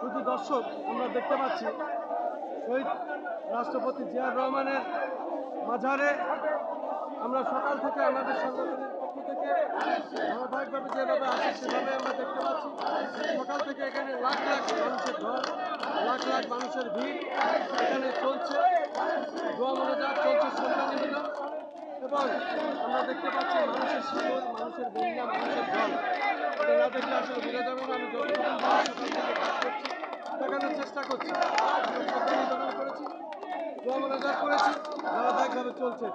শুধু দর্শক, আমরা দেখতে পাচ্ছি শহীদ রাষ্ট্রপতি জিয়ার রহমানের মাঝারে। আমরা সকাল থেকে আমাদের সংগঠনের পক্ষ থেকে ধারাবাহিকভাবে যেভাবে আসে সেভাবে আমরা দেখতে পাচ্ছি। সকাল থেকে এখানে লাখ লাখ মানুষের ঘর, লাখ লাখ মানুষের ভিড় এখানে চলছে। দোয়া মনোজাত এবং আমরা দেখতে পাচ্ছি মানুষের সুন্দর মানুষের বন্যা মানুষের জল এটা না দেখলে আসলে বোঝা যাবে না, আমি দেখানোর চেষ্টা করছি। করেছি, দোয়া মনোজাত করেছি, ধারাবাহিকভাবে চলছে।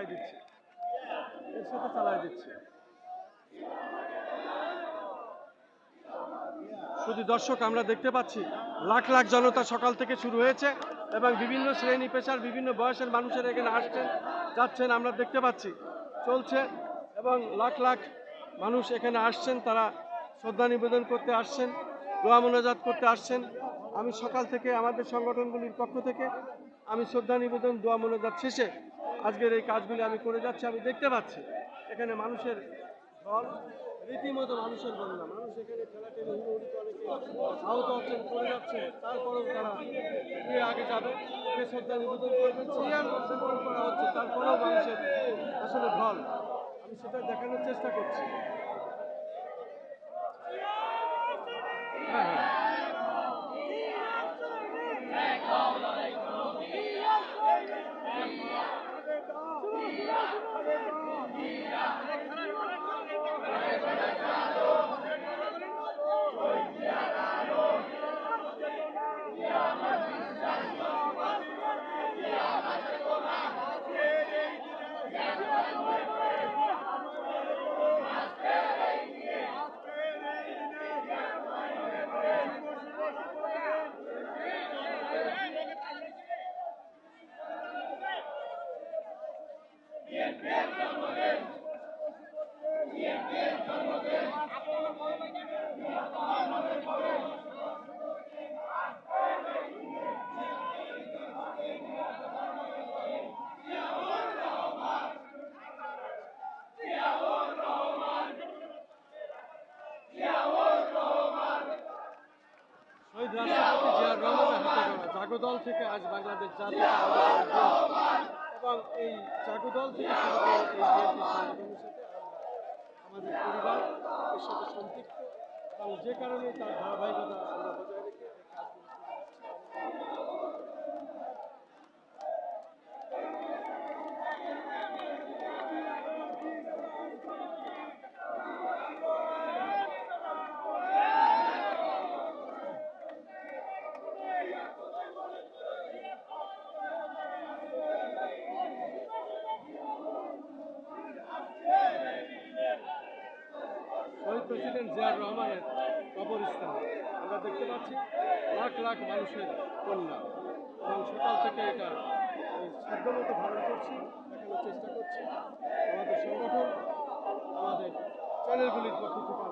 চালাই দিচ্ছি। এর সাথে চালাই দিচ্ছি। শুধু দর্শক, আমরা দেখতে পাচ্ছি, লাখ লাখ জনতা সকাল থেকে শুরু হয়েছে এবং বিভিন্ন শ্রেণি, পেশার বিভিন্ন বয়সের মানুষের এখানে আসছেন, যাচ্ছেন, আমরা দেখতে পাচ্ছি, চলছে এবং লাখ লাখ মানুষ এখানে আসছেন, তারা শ্রদ্ধা নিবেদন করতে আসছেন, দোয়া মোনাজাত করতে আসছেন। আমি সকাল থেকে আমাদের সংগঠনগুলির পক্ষ থেকে আমি শ্রদ্ধা নিবেদন, দোয়া মোনাজাত শেষে আজকের এই কাজগুলি আমি করে যাচ্ছি, আমি দেখতে পাচ্ছি। এখানে মানুষের ঢল রীতিমতো মানুষের বন্যা মানুষ এখানে ঠেলাঠেলি হুড়োহুড়ি করে কেউ আহত হচ্ছেন, পড়ে যাচ্ছেন, তারপরেও তারা গিয়ে আগে যাবে। শ্রদ্ধা নিবেদন করবেন চেয়ার সেন্ট্রাল করা হচ্ছে, তারপরেও মানুষের আসলে ঢল আমি সেটা দেখানোর চেষ্টা করছি। হ্যাঁ হ্যাঁ। রাষ্ট্রপতি জাগদল থেকে আজ বাংলাদেশ জাতীয় এবং এই থেকে বিএনপি সংগঠনের সাথে আমাদের পরিবার এর সাথে সম্পৃক্ত এবং যে কারণে তার ধারাবাহিকতা আমরা বজায় প্রেসিডেন্ট জিয়ার রহমানের কবরস্থান। আমরা দেখতে পাচ্ছি লাখ লাখ মানুষের কন্যা। এবং সকাল থেকে এটা সাধ্যমতো ধারণ করছি, দেখানোর চেষ্টা করছি। আমাদের সংগঠন, আমাদের চ্যানেলগুলির পক্ষ থেকে